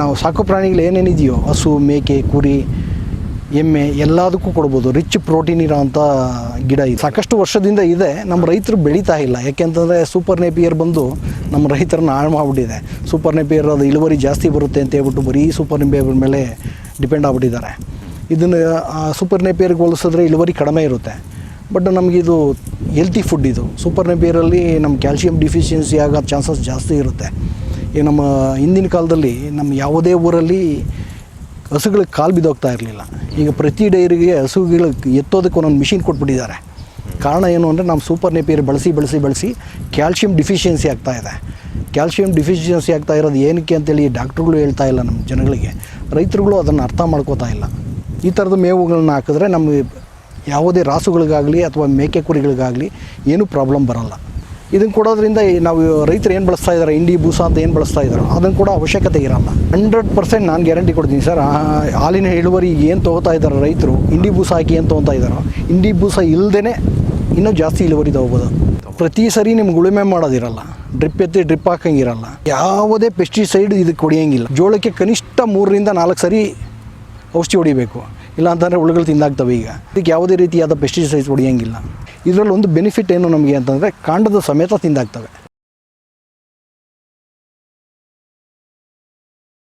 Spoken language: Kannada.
ನಾವು ಸಾಕು ಪ್ರಾಣಿಗಳು ಏನೇನಿದೆಯೋ ಹಸು, ಮೇಕೆ, ಕುರಿ, ಎಮ್ಮೆ ಎಲ್ಲದಕ್ಕೂ ಕೊಡ್ಬೋದು. ರಿಚ್ ಪ್ರೋಟೀನ್ ಇರೋವಂಥ ಗಿಡ ಇದೆ. ಸಾಕಷ್ಟು ವರ್ಷದಿಂದ ಇದೆ. ನಮ್ಮ ರೈತರು ಬೆಳೀತಾ ಇಲ್ಲ. ಯಾಕೆಂತಂದರೆ ಸೂಪರ್ ನೇಪಿಯರ್ ಬಂದು ನಮ್ಮ ರೈತರನ್ನ ಹಾಳು ಮಾಡಿಬಿಟ್ಟಿದೆ. ಸೂಪರ್ ನೇಪಿಯರ್ ಅದು ಇಳುವರಿ ಜಾಸ್ತಿ ಬರುತ್ತೆ ಅಂತ ಹೇಳ್ಬಿಟ್ಟು ಬರೀ ಸೂಪರ್ ನೇಪಿಯರ್ ಮೇಲೆ ಡಿಪೆಂಡ್ ಆಗ್ಬಿಟ್ಟಿದ್ದಾರೆ. ಇದನ್ನು ಸೂಪರ್ ನೇಪಿಯರ್ಗೆ ಹೋಲಿಸಿದ್ರೆ ಇಳುವರಿ ಕಡಿಮೆ ಇರುತ್ತೆ. ಬಟ್ ನಮಗಿದು ಹೆಲ್ತಿ ಫುಡ್ ಇದು. ಸೂಪರ್ ನೇಪಿಯರಲ್ಲಿ ನಮ್ಮ ಕ್ಯಾಲ್ಶಿಯಂ ಡಿಫಿಷಿಯನ್ಸಿ ಆಗೋ ಚಾನ್ಸಸ್ ಜಾಸ್ತಿ ಇರುತ್ತೆ. ಈಗ ನಮ್ಮ ಹಿಂದಿನ ಕಾಲದಲ್ಲಿ ನಮ್ಮ ಯಾವುದೇ ಊರಲ್ಲಿ ಹಸುಗಳಿಗೆ ಕಾಲು ಬಿದ್ದೋಗ್ತಾ ಇರಲಿಲ್ಲ. ಈಗ ಪ್ರತಿ ಡೈರಿಗೆ ಹಸುಗಳಿಗೆ ಎತ್ತೋದಕ್ಕೆ ಒಂದೊಂದು ಮಿಷಿನ್ ಕೊಟ್ಬಿಟ್ಟಿದ್ದಾರೆ. ಕಾರಣ ಏನು ಅಂದರೆ ನಮ್ಮ ಸೂಪರ್ ನೇಪಿಯರ್ ಬಳಸಿ ಬಳಸಿ ಬಳಸಿ ಕ್ಯಾಲ್ಶಿಯಂ ಡಿಫಿಷಿಯನ್ಸಿ ಆಗ್ತಾ ಇದೆ. ಕ್ಯಾಲ್ಶಿಯಂ ಡಿಫಿಷಿಯನ್ಸಿ ಆಗ್ತಾ ಇರೋದು ಏನಕ್ಕೆ ಅಂತೇಳಿ ಡಾಕ್ಟ್ರುಗಳು ಹೇಳ್ತಾ ಇಲ್ಲ ನಮ್ಮ ಜನಗಳಿಗೆ. ರೈತರುಗಳು ಅದನ್ನು ಅರ್ಥ ಮಾಡ್ಕೋತಾ ಇಲ್ಲ. ಈ ಥರದ ಮೇವುಗಳನ್ನ ಹಾಕಿದ್ರೆ ನಮಗೆ ಯಾವುದೇ ರಾಸುಗಳಿಗಾಗಲಿ ಅಥವಾ ಮೇಕೆ ಕುರಿಗಳಿಗಾಗಲಿ ಏನೂ ಪ್ರಾಬ್ಲಮ್ ಬರಲ್ಲ. ಇದನ್ನು ಕೊಡೋದ್ರಿಂದ ನಾವು ರೈತರು ಏನು ಬಳಸ್ತಾ ಇದ್ದಾರೆ ಇಂಡಿ ಬೂಸ ಅಂತ ಏನು ಬಳಸ್ತಾ ಇದ್ದಾರೋ ಅದನ್ನು ಕೂಡ ಅವಶ್ಯಕತೆ ಇರಲ್ಲ. ಹಂಡ್ರೆಡ್ ಪರ್ಸೆಂಟ್ ನಾನು ಗ್ಯಾರಂಟಿ ಕೊಡ್ತೀನಿ ಸರ್ ಹಾಲಿನ ಇಳುವರಿ ಏನು ತೊಗೋತಾ ಇದ್ದಾರೆ ರೈತರು ಇಂಡಿ ಬೂಸ ಹಾಕಿ ಏನು ತೊಗೊತಾ ಇದ್ದಾರೋ ಇಂಡಿ ಬೂಸ ಇಲ್ಲದೇ ಇನ್ನೂ ಜಾಸ್ತಿ ಇಳುವರಿ ತೊಗೋಬೋದು. ಪ್ರತಿ ಸರಿ ನಿಮ್ಗೆ ಉಳುಮೆ ಮಾಡೋದಿರಲ್ಲ, ಡ್ರಿಪ್ ಎತ್ತಿ ಡ್ರಿಪ್ ಹಾಕಂಗಿರಲ್ಲ. ಯಾವುದೇ ಪೆಸ್ಟಿಸೈಡ್ ಇದಕ್ಕೆ ಹೊಡಿಯೋಂಗಿಲ್ಲ. ಜೋಳಕ್ಕೆ ಕನಿಷ್ಠ ಮೂರರಿಂದ ನಾಲ್ಕು ಸರಿ ಔಷಧಿ ಹೊಡಿಬೇಕು. ಇಲ್ಲ ಅಂತಂದರೆ ಹುಳುಗಳು ತಿಂದಾಗ್ತವೆ ಈಗ. ಇದಕ್ಕೆ ಯಾವುದೇ ರೀತಿಯಾದ ಪೆಸ್ಟಿಸೈಡ್ಸ್ ಹೊಡಿಯೋಂಗಿಲ್ಲ. ಇದರಲ್ಲಿ ಒಂದು ಬೆನಿಫಿಟ್ ಏನು ನಮಗೆ ಅಂತಂದರೆ ಕಾಂಡದ ಸಮೇತ ತಿಂದಾಗ್ತವೆ.